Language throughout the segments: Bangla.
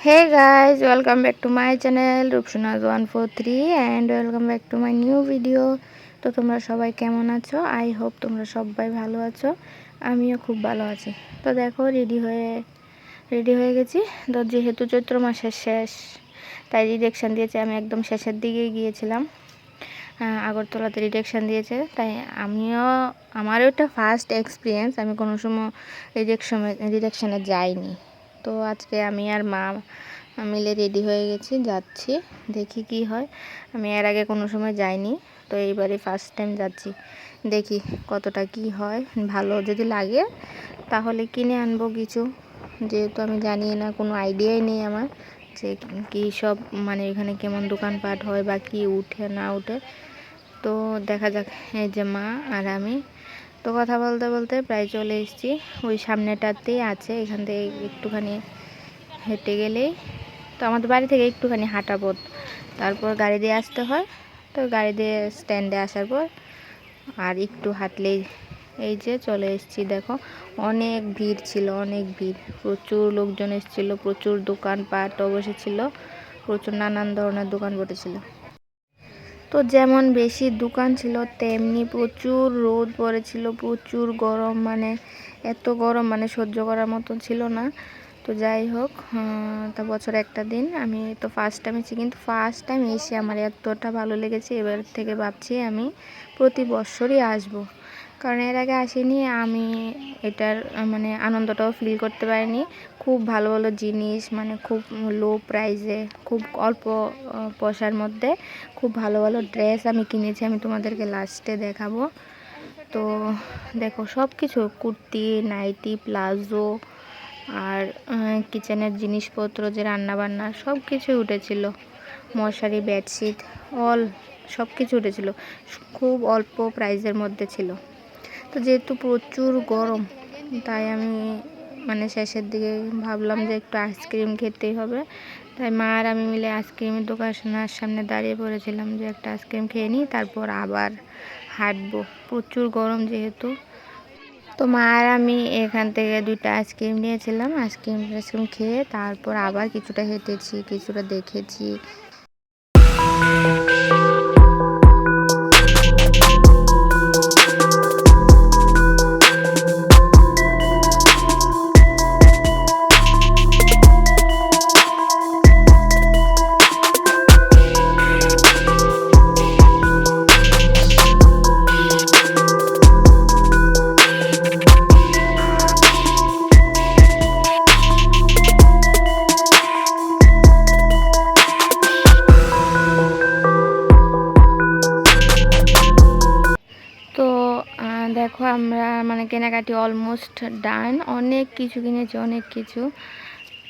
hey guys welcome back to my channel রূপসোনাজ one four three and welcome back to my new video তো তোমরা সবাই কেমন আছো? আই হোপ তোমরা সবাই ভালো আছো। আমিও খুব ভালো আছি। তো দেখো রেডি হয়ে রেডি হয়ে গেছি। তো যেহেতু চৈত্র মাসের শেষ, তাই রিডেকশান দিয়েছে। আমি একদম শেষের দিকে গিয়েছিলাম। আগরতলাতে রিডেকশান দিয়েছে। তাই আমিও, আমারও একটা ফার্স্ট এক্সপিরিয়েন্স আমি কোনো সময় রিডেকশনে রিডেকশানে যাইনি। তো আজকে আমি আর মা মিলে রেডি হয়ে গেছি। যাচ্ছি, দেখি কি হয়। আমি এর আগে কোনো সময় যাইনি। তো এইবারে ফার্স্ট টাইম যাচ্ছি। দেখি কতটা কি হয়। ভালো যদি লাগে, তাহলে কিনে আনব কিছু। যেহেতু আমি জানি না, কোনো আইডিয়াই নেই আমার যে কী সব মানে এখানে কেমন দোকানপাট হয় বা কি উঠে না উঠে। তো দেখা যাক, এই যে মা আর আমি। তো কথা বলতে বলতে প্রায় চলে এসেছি। ওই সামনেটাতেই আছে, এখান থেকে একটুখানি হেঁটে গেলেই। তো আমাদের বাড়ি থেকে একটুখানি হাঁটা পথ। তারপর গাড়ি দিয়ে আসতে হয়। তো গাড়ি দিয়ে স্ট্যান্ডে আসার পর আর একটু হাঁটলেই এই যে চলে এসেছি, দেখো। অনেক ভিড় ছিল, অনেক ভিড়। প্রচুর লোকজন এসেছিল, প্রচুর দোকানপাটও বসেছিল প্রচুর নানান ধরনের দোকান বসেছিল। তো যেমন বেশি দোকান ছিল, তেমনি প্রচুর রোদ পড়েছিল, প্রচুর গরম মানে এত গরম মানে সহ্য করার মতন ছিল না। তো যাই হোক তা বছর একটা দিন। আমি তো ফার্স্ট টাইম এসেছি, কিন্তু ফার্স্ট টাইম এসে আমার এতটা ভালো লেগেছে, এবার থেকে ভাবছি আমি প্রতি বছরই আসব। কারণ এর আগে আসিনি, আমি এটার মানে আনন্দটাও ফিল করতে পারিনি। খুব ভালো ভালো জিনিস মানে খুব লো প্রাইসে খুব অল্প পয়সার মধ্যে, খুব ভালো ভালো ড্রেস আমি কিনেছি, আমি তোমাদেরকে লাস্টে দেখাবো। তো দেখো সব কিছু কুর্তি, নাইটি, প্লাজো আর কিচেনের জিনিসপত্র, যে রান্না বান্না সব কিছুই উঠেছিল। মশারি, বেডশিট অল সব কিছু উঠেছিল। খুব অল্প প্রাইসের মধ্যে ছিল। তো যেহেতু প্রচুর গরম, তাই আমি মানে শেষের দিকে ভাবলাম যে একটু আইসক্রিম খেতেই হবে। তাই মা আর আমি মিলে আইসক্রিমের দোকানের সামনে দাঁড়িয়ে পড়েছিলাম যে একটা আইসক্রিম খেয়ে নিই, তারপর আবার হাঁটবো। প্রচুর গরম যেহেতু। তো মা আর আমি এখান থেকে দুইটা আইসক্রিম নিয়েছিলাম, আইসক্রিম টাইসক্রিম খেয়ে তারপর আবার কিছুটা হেঁটেছি, কিছুটা দেখেছি। দেখো আমরা মানে কেনাকাটি অলমোস্ট ডান অনেক কিছু কিনেছি, অনেক কিছু।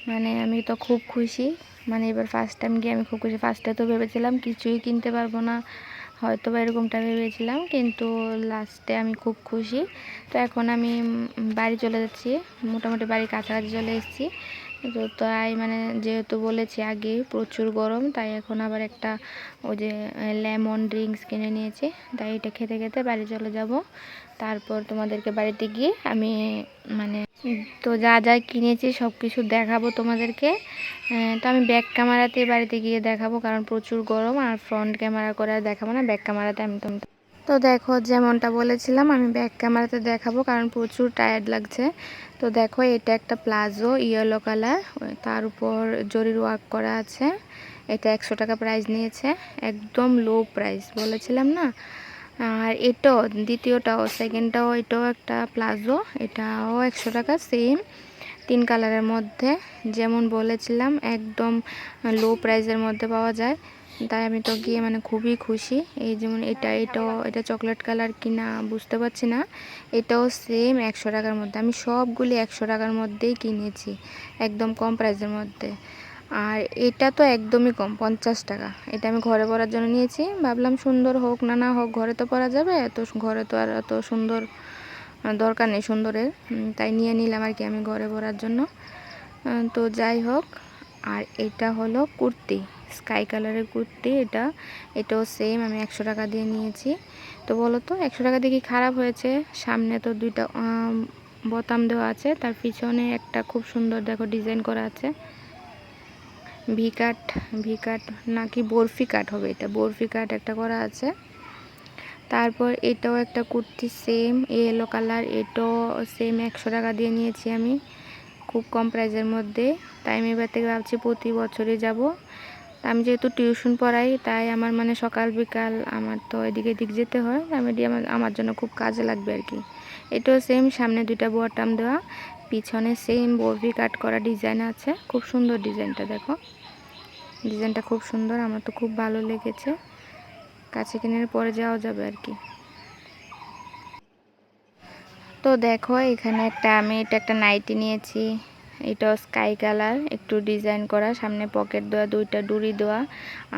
মানে আমি তো খুব খুশি। মানে এবার ফার্স্ট টাইম গিয়ে আমি খুব খুশি। ফার্স্টে তো ভেবেছিলাম কিছুই কিনতে পারব না। হয়তো বা এরকমটা ভেবেছিলাম, কিন্তু লাস্টে আমি খুব খুশি। তো এখন আমি বাড়ি চলে যাচ্ছি। মোটামুটি বাড়ির কাছাকাছি চলে এসেছি। তো তাই মানে যেহেতু বলেছি আগে প্রচুর গরম, তাই এখন আবার একটা ওই যে লেমন ড্রিঙ্কস কিনে নিয়েছি। তাই এটা খেতে খেতে বাড়ি চলে যাব। তারপর তোমাদেরকে বাড়িতে গিয়ে আমি মানে তো যা যা কিনেছি সব কিছু দেখাবো তোমাদেরকে। তো আমি ব্যাক ক্যামেরাতে বাড়িতে গিয়ে দেখাবো, কারণ প্রচুর গরম। আর ফ্রন্ট ক্যামেরা করে দেখাবো না ব্যাক ক্যামেরাতে আমি তো তো দেখো যেমনটা বলেছিলাম, আমি ব্যাক ক্যামেরাতে দেখাবো কারণ প্রচুর টায়ার্ড লাগছে। তো দেখো এটা একটা প্লাজো ইয়েলো কালার তার উপর জরির ওয়ার্ক করা আছে। এটা একশো টাকা প্রাইস নিয়েছে, একদম লো প্রাইস বলেছিলাম না? আর এটাও, দ্বিতীয়টাও সেকেন্ডটাও এটাও একটা প্লাজো, এটাও একশো টাকা সেম তিন কালারের মধ্যে, যেমন বলেছিলাম, একদম লো প্রাইসের মধ্যে পাওয়া যায়। তাই আমি তো গিয়ে মানে খুবই খুশি। এই যেমন এটা, এটাও, এটা চকলেট কালার কিনা বুঝতে পারছি না। এটাও সেম একশো টাকার মধ্যে। আমি সবগুলি একশো টাকার মধ্যেই কিনেছি, একদম কম প্রাইসের মধ্যে। আর এটা তো একদমই কম, পঞ্চাশ টাকা। এটা আমি ঘরে পরার জন্য নিয়েছি। ভাবলাম সুন্দর হোক না না হোক, ঘরে তো পরা যাবে। এত ঘরে তো আর এত সুন্দর দরকার নেই সুন্দরের। তাই নিয়ে নিলাম আর কি আমি ঘরে পরার জন্য। তো যাই হোক, আর এটা হলো কুর্তি। স্কাই কালারের কুর্তি এটা। এটাও সেম আমি একশো টাকা দিয়ে নিয়েছি। তো বলো তো একশো টাকা দিয়ে কি খারাপ হয়েছে? সামনে তো দুইটা বোতাম দেওয়া আছে। তার পিছনে একটা খুব সুন্দর দেখো ডিজাইন করা আছে। ভি কাট ভি কাট নাকি বরফি কাট হবে এটা। বরফি কাট একটা করা আছে। তারপর এটাও একটা কুর্তি সেম ইয়েলো কালার এটাও সেম একশো টাকা দিয়ে নিয়েছি আমি। খুব কম প্রাইজের মধ্যে। তাই আমি এবার থেকে ভাবছি প্রতি বছরই যাব। আমি যেহেতু টিউশন পড়াই, তাই আমার মানে সকাল, বিকাল আমার তো এদিকে দিক যেতে হয়। আমি আমার আমার জন্য খুব কাজে লাগবে আর কি। এটাও সেম সামনে দুইটা বটাম দেওয়া, পিছনে সেম বরফি কাট করা ডিজাইন আছে। খুব সুন্দর ডিজাইনটা দেখো। ডিজাইনটা খুব সুন্দর, আমার তো খুব ভালো লেগেছে। কাছে কিনে পরে যাওয়া যাবে আর কি। তো দেখো, এখানে একটা, আমি এটা একটা নাইটি নিয়েছি। এটাও স্কাই কালার একটু ডিজাইন করা, সামনে পকেট দেওয়া, দুইটা ডুরি দেওয়া,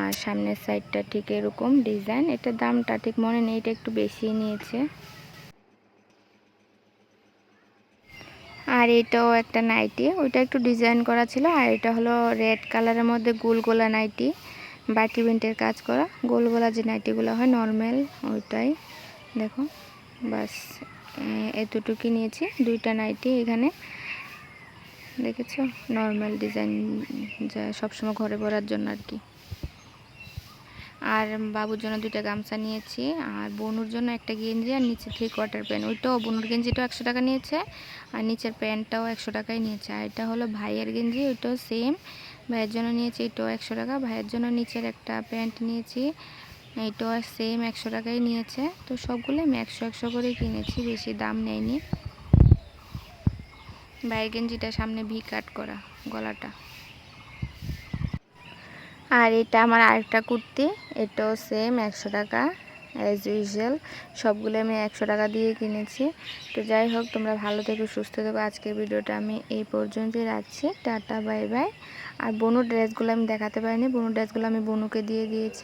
আর সামনের সাইডটা ঠিক এরকম ডিজাইন এটার দামটা ঠিক মনে নেই, এটা একটু বেশি নিয়েছে। আর এটাও একটা নাইটি ওইটা একটু ডিজাইন করা ছিল, আর এটা হলো রেড কালারের মধ্যে গোল গোলা নাইটি বাটি প্রিন্টের কাজ করা। গোল গোলা যে নাইটিগুলো হয় নর্মাল ওইটাই। দেখো, বাস এতটুকুই নিয়েছি, দুইটা নাইটি এখানে। দেখেছ? নর্মাল ডিজাইন যা সবসময় ঘরে পরার জন্য আর কি। আর বাবুর জন্য দুইটা গামছা নিয়েছি, আর বনুর জন্য একটা গেঞ্জি, আর নিচে থ্রি কোয়ার্টার প্যান্ট ওইটাও বনুর গেঞ্জিটাও একশো টাকা নিয়েছে, আর নিচের প্যান্টটাও একশো টাকাই নিয়েছে। আর এটা হলো ভাইয়ের গেঞ্জি, ওইটাও সেম ভাইয়ের জন্য নিয়েছি, এটাও একশো টাকা। ভাইয়ের জন্য নিচের একটা প্যান্ট নিয়েছি এইটাও সেম একশো টাকাই নিয়েছে। তো সবগুলো আমি একশো একশো করেই কিনেছি, বেশি দাম নেয়নি। ভাইয়ের গেঞ্জিটা সামনে ভি কাট করা গলাটা। আর এটা আমার আরেকটা কুর্তি, এটাও সেম একশো টাকা অ্যাজ ইউজুয়াল সবগুলো আমি একশো টাকা দিয়ে কিনেছি। তো যাই হোক, তোমরা ভালো থেকো, সুস্থ থেকো। আজকের ভিডিওটা আমি এই পর্যন্তই রাখছি। টাটা বাই বাই আর বনু ড্রেসগুলো আমি দেখাতে পারিনি। বনু ড্রেসগুলো আমি বনুকে দিয়ে দিয়েছি।